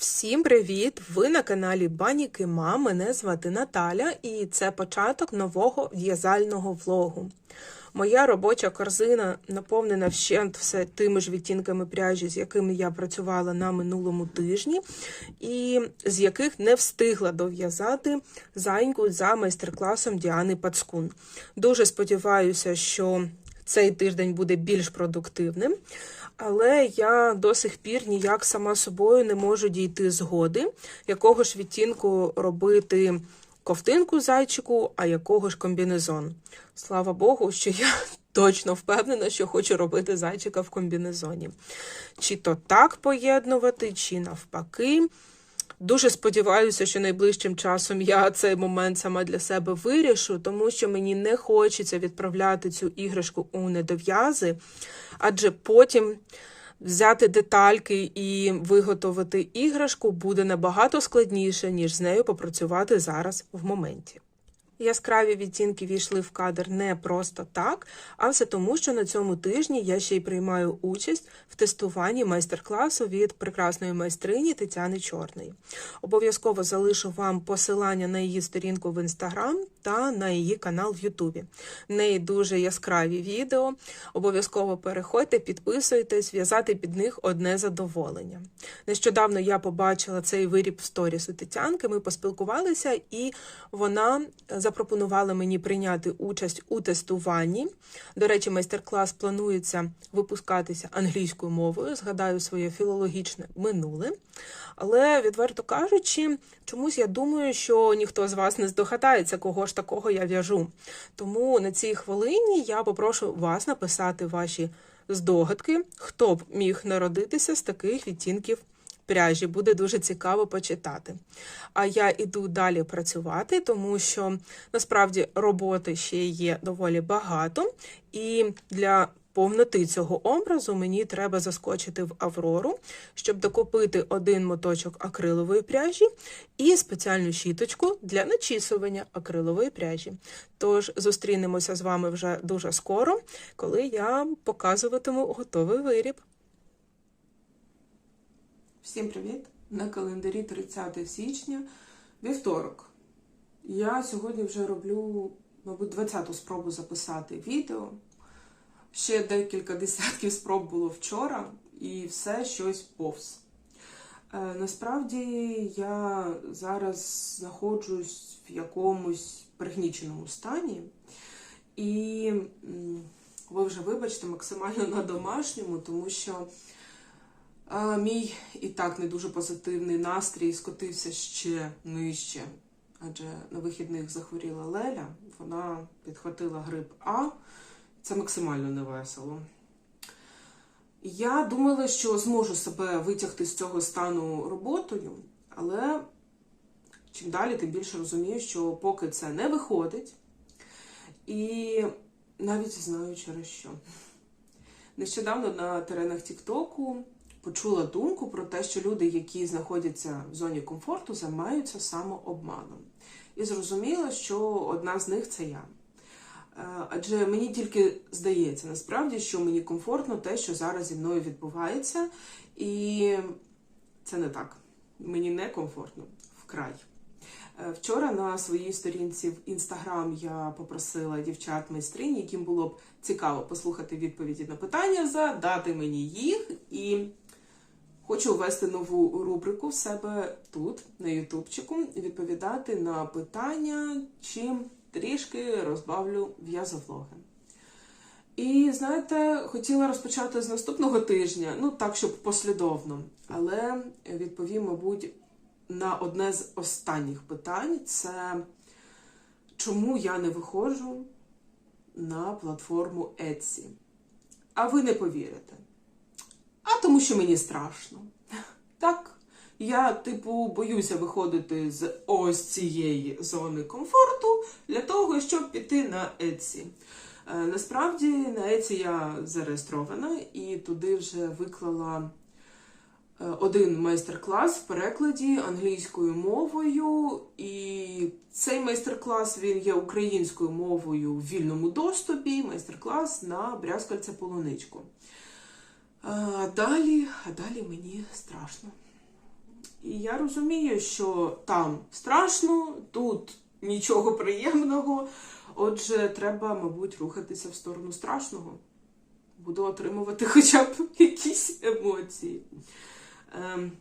Всім привіт! Ви на каналі Бані Кима. Мене звати Наталя, і це початок нового в'язального влогу. Моя робоча корзина наповнена вщент все тими ж відтінками пряжі, з якими я працювала на минулому тижні, і з яких не встигла дов'язати зайньку за майстер-класом Діани Пацкун. Дуже сподіваюся, що цей тиждень буде більш продуктивним. Але я до сих пір ніяк сама собою не можу дійти згоди, якого ж відтінку робити ковтинку зайчику, а якого ж комбінезон. Слава Богу, що я точно впевнена, що хочу робити зайчика в комбінезоні. Чи то так поєднувати, чи навпаки. Дуже сподіваюся, що найближчим часом я цей момент сама для себе вирішу, тому що мені не хочеться відправляти цю іграшку у недов'язи, адже потім взяти детальки і виготовити іграшку буде набагато складніше, ніж з нею попрацювати зараз в моменті. Яскраві відтінки війшли в кадр не просто так, а все тому, що на цьому тижні я ще й приймаю участь в тестуванні майстер-класу від прекрасної майстрині Тетяни Чорної. Обов'язково залишу вам посилання на її сторінку в інстаграм та на її канал в Ютубі. В неї дуже яскраві відео. Обов'язково переходьте, підписуйтесь, в'язати під них одне задоволення. Нещодавно я побачила цей виріб в сторіс у Тетянки. Ми поспілкувалися, і вона запропонувала мені прийняти участь у тестуванні. До речі, майстер-клас планується випускатися англійською мовою. Згадаю своє філологічне минуле. Але, відверто кажучи, чомусь я думаю, що ніхто з вас не здогадається, кого ж такого я в'яжу. Тому на цій хвилині я попрошу вас написати ваші здогадки, хто б міг народитися з таких відтінків пряжі. Буде дуже цікаво почитати. А я іду далі працювати, тому що насправді роботи ще є доволі багато, і для повноти цього образу мені треба заскочити в Аврору, щоб докупити один моточок акрилової пряжі і спеціальну щіточку для начісування акрилової пряжі. Тож зустрінемося з вами вже дуже скоро, коли я показуватиму готовий виріб. Всім привіт! На календарі 30 січня, вівторок. Я сьогодні вже роблю, мабуть, 20-ту спробу записати відео. Ще декілька десятків спроб було вчора, і все щось повз. Е, насправді я зараз знаходжусь в якомусь пригніченому стані, і ви вже вибачте максимально на домашньому, тому що мій і так не дуже позитивний настрій скотився ще нижче, адже на вихідних захворіла Леля, вона підхватила грип А. Це максимально невесело. Я думала, що зможу себе витягти з цього стану роботою, але чим далі, тим більше розумію, що поки це не виходить, і навіть знаю через що. Нещодавно на теренах Тіктоку почула думку про те, що люди, які знаходяться в зоні комфорту, займаються самообманом. І зрозуміла, що одна з них це я. Адже мені тільки здається, насправді, що мені комфортно те, що зараз зі мною відбувається, і це не так. Мені не комфортно вкрай. Вчора на своїй сторінці в інстаграм я попросила дівчат майстринь, яким було б цікаво послухати відповіді на питання, задати мені їх. І хочу ввести нову рубрику в себе тут, на Ютубчику, відповідати на питання, чим трішки розбавлю в'язовлоги. І, знаєте, хотіла розпочати з наступного тижня, ну так, щоб послідовно, але відповім, мабуть, на одне з останніх питань це чому я не виходжу на платформу Etsy. А ви не повірите. Що мені страшно. Так. Я, типу, боюся виходити з ось цієї зони комфорту для того, щоб піти на Etsy. Е, насправді на Etsy я зареєстрована і туди вже виклала е, один майстер-клас в перекладі англійською мовою. І цей майстер-клас він є українською мовою в вільному доступі. Майстер-клас на брязкальце полуничку. А далі, а далі мені страшно. І я розумію, що там страшно, тут нічого приємного. Отже, треба, мабуть, рухатися в сторону страшного. Буду отримувати хоча б якісь емоції. Ем,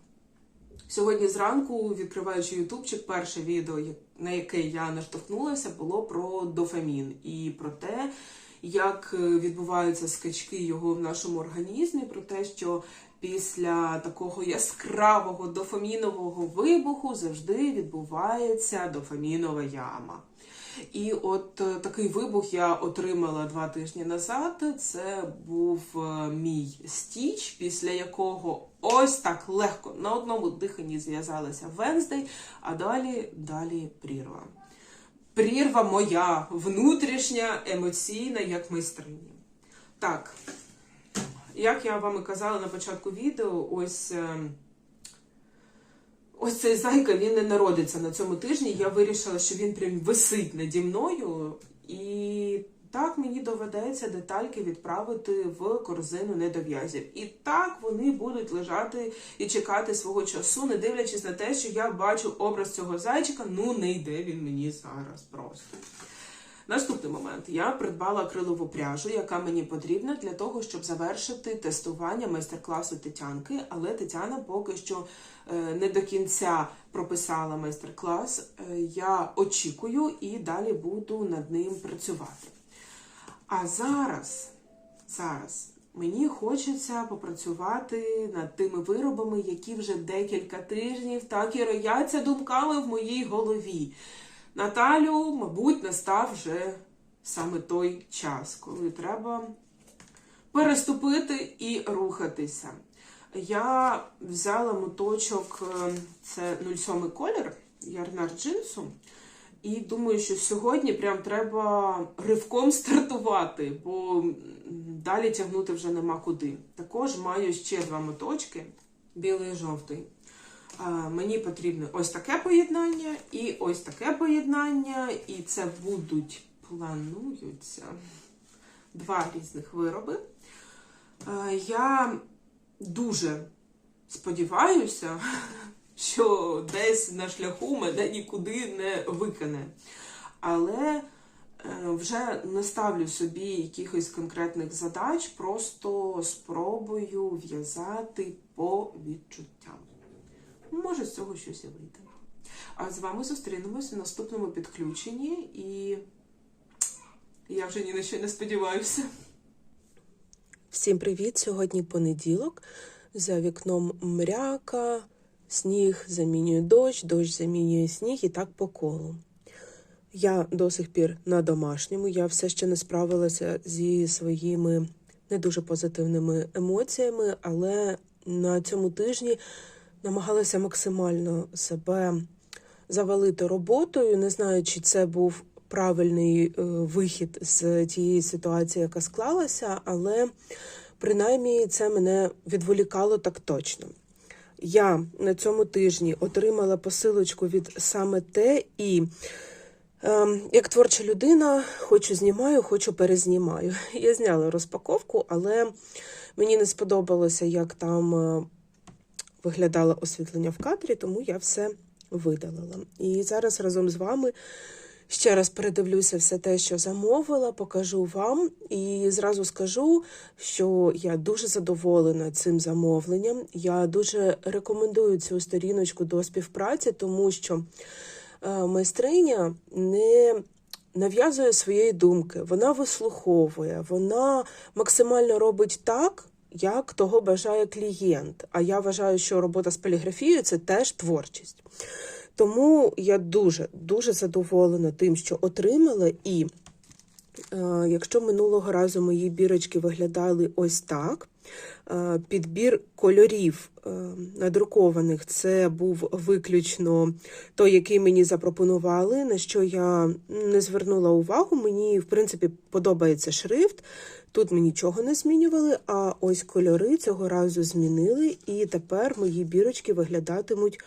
Сьогодні зранку, відкриваючи ютубчик, перше відео, на яке я наштовхнулася, було про дофамін і про те, як е, відбуваються скачки його в нашому організмі, про те, що після такого яскравого дофамінового вибуху завжди відбувається дофамінова яма. І от е, такий вибух я отримала два тижні назад. Це був е, мій стіч, після якого ось так легко на одному диханні зв'язалася Венздей, а далі далі прірва. Прірва моя внутрішня, емоційна, як майстрині. Так, як я вам і казала на початку відео, ось. е, Ось цей зайка він не народиться на цьому тижні. Я вирішила, що він прям висить наді мною, і так мені доведеться детальки відправити в корзину недов'язів. І так вони будуть лежати і чекати свого часу, не дивлячись на те, що я бачу образ цього зайчика. Ну не йде він мені зараз просто. Наступний момент. Я придбала акрилову пряжу, яка мені потрібна для того, щоб завершити тестування майстер-класу Тетянки, але Тетяна поки що е, не до кінця прописала майстер-клас. Е, Я очікую і далі буду над ним працювати. А зараз, зараз мені хочеться попрацювати над тими виробами, які вже декілька тижнів так і рояться думками в моїй голові. Наталю, мабуть, настав вже саме той час, коли треба переступити і рухатися. Я взяла моточок, е, це 07 колір, ярнар джинсу. І думаю, що сьогодні прям треба ривком стартувати, бо далі тягнути вже нема куди. Також маю ще два моточки, білий і жовтий. Мені потрібно ось таке поєднання і ось таке поєднання, і це будуть, плануються два різних вироби. Я дуже сподіваюся, що десь на шляху мене нікуди не викине. Але е, вже не ставлю собі якихось конкретних задач, просто спробую в'язати по відчуттям. Може, з цього щось і вийде. А з вами зустрінемося в наступному підключенні, і я вже ні на що не сподіваюся. Всім привіт! Сьогодні понеділок. За вікном мряка, сніг замінює дощ, дощ замінює сніг і так по колу. Я до сих пір на домашньому, я все ще не справилася зі своїми не дуже позитивними емоціями, але на цьому тижні намагалася максимально себе завалити роботою. Не знаю, чи це був правильний е, вихід з тієї ситуації, яка склалася, але принаймні це мене відволікало так точно. Я на цьому тижні отримала посилочку від саме те і. Ем, Як творча людина, хочу знімаю, хочу перезнімаю. Я зняла розпаковку, але мені не сподобалося, як там е, виглядало освітлення в кадрі, тому я все видалила. І зараз разом з вами ще раз передивлюся все те, що замовила, покажу вам. І зразу скажу, що я дуже задоволена цим замовленням. Я дуже рекомендую цю сторіночку до співпраці, тому що е, майстриня не нав'язує своєї думки, вона вислуховує, вона максимально робить так, як того бажає клієнт. А я вважаю, що робота з поліграфією це теж творчість. Тому я дуже дуже задоволена тим, що отримала. І е, якщо минулого разу мої бірочки виглядали ось так, е, підбір кольорів е, надрукованих це був виключно той, який мені запропонували, на що я не звернула увагу. Мені, в принципі, подобається шрифт. Тут ми нічого не змінювали, а ось кольори цього разу змінили, і тепер мої бірочки виглядатимуть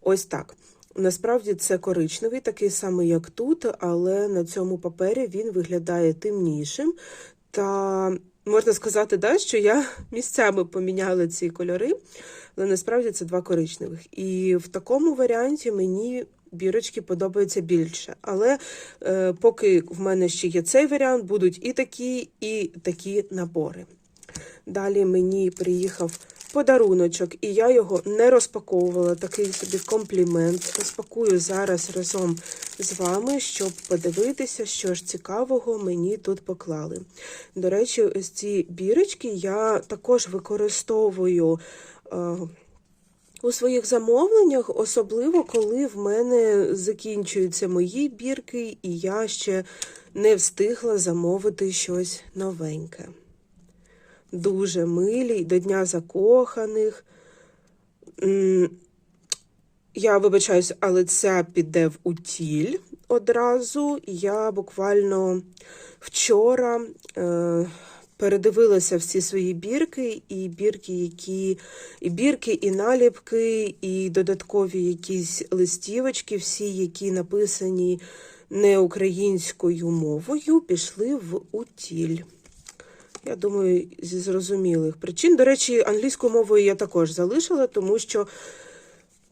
ось так. Насправді це коричневий, такий самий, як тут, але на цьому папері він виглядає темнішим та можна сказати, да, що я місцями поміняла ці кольори, але насправді це два коричневих. І в такому варіанті мені бірочки подобаються більше. Але е, поки в мене ще є цей варіант, будуть і такі, і такі набори. Далі мені приїхав подаруночок, і я його не розпаковувала. Такий собі комплімент. Розпакую зараз разом з вами, щоб подивитися, що ж цікавого мені тут поклали. До речі, ось ці бірочки я також використовую. Е, у своїх замовленнях, особливо коли в мене закінчуються мої бірки, і я ще не встигла замовити щось новеньке. Дуже милі, до Дня закоханих. Я вибачаюсь, але ця піде в утіль одразу. Я буквально вчора е, передивилася всі свої бірки, і бірки, які і бірки, і наліпки, і додаткові якісь листівочки, всі, які написані не українською мовою, пішли в утіль. Я думаю, зі зрозумілих причин. До речі, англійською мовою я також залишила, тому що.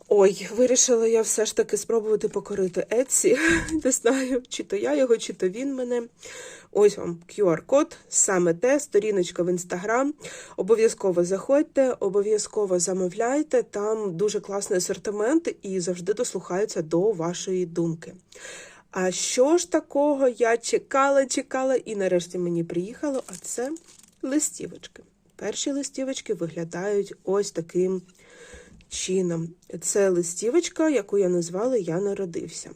Ой, вирішила я все ж таки спробувати покорити Etsy. Не знаю, чи то я його, чи то він мене. Ось вам QR-код, саме те, сторіночка в інстаграм. Обов'язково заходьте, обов'язково замовляйте. Там дуже класний асортимент і завжди дослухаються до вашої думки. А що ж такого я чекала, чекала, і нарешті мені приїхало, а це листівочки. Перші листівочки виглядають ось таким чином. Це листівочка, яку я назвала Я народився.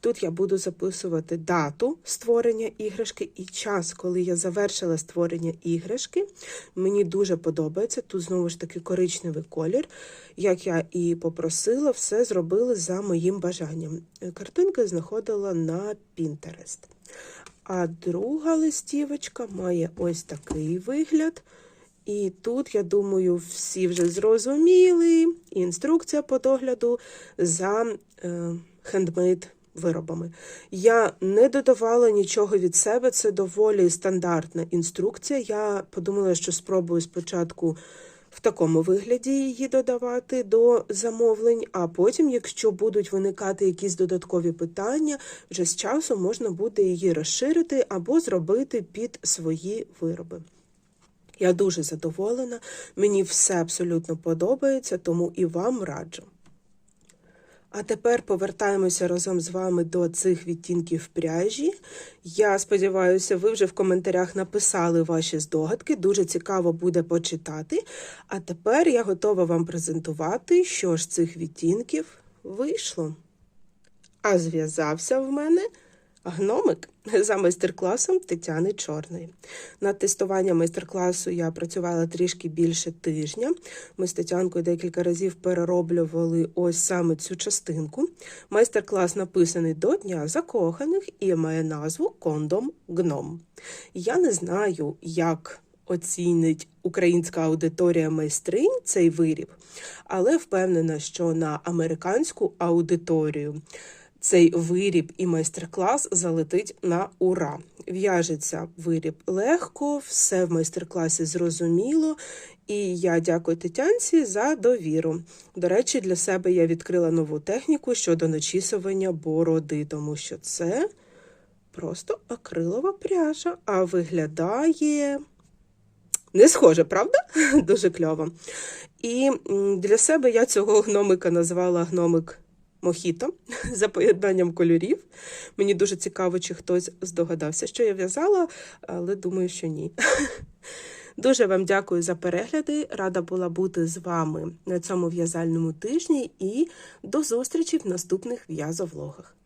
Тут я буду записувати дату створення іграшки і час, коли я завершила створення іграшки. Мені дуже подобається. Тут знову ж таки коричневий колір. Як я і попросила, все зробили за моїм бажанням. Картинки знаходила на Pinterest. А друга листівочка має ось такий вигляд. І тут, я думаю, всі вже зрозуміли. Інструкція по догляду за е, хендмейд виробами. Я не додавала нічого від себе, це доволі стандартна інструкція. Я подумала, що спробую спочатку в такому вигляді її додавати до замовлень, а потім, якщо будуть виникати якісь додаткові питання, вже з часом можна буде її розширити або зробити під свої вироби. Я дуже задоволена, мені все абсолютно подобається, тому і вам раджу. А тепер повертаємося разом з вами до цих відтінків пряжі. Я сподіваюся, ви вже в коментарях написали ваші здогадки. Дуже цікаво буде почитати. А тепер я готова вам презентувати, що ж цих відтінків вийшло. А зв'язався в мене гномик за майстер-класом Тетяни Чорної. Над тестуванням майстер-класу я працювала трішки більше тижня. Ми з Тетянкою декілька разів перероблювали ось саме цю частинку. Майстер-клас написаний до Дня закоханих і має назву Кондом Гном. Я не знаю, як. Оцінить українська аудиторія майстринь цей виріб, але впевнена, що на американську аудиторію цей виріб і майстер-клас залетить на ура. В'яжеться виріб легко, все в майстер-класі зрозуміло. І я дякую Тетянці за довіру. До речі, для себе я відкрила нову техніку щодо начісування бороди, тому що це просто акрилова пряжа, а виглядає. Не схоже, правда? Дуже кльово. І для себе я цього гномика назвала гномик Мохіто за поєднанням кольорів. Мені дуже цікаво, чи хтось здогадався, що я в'язала, але думаю, що ні. Дуже вам дякую за перегляди. Рада була бути з вами на цьому в'язальному тижні і до зустрічі в наступних в'язовлогах.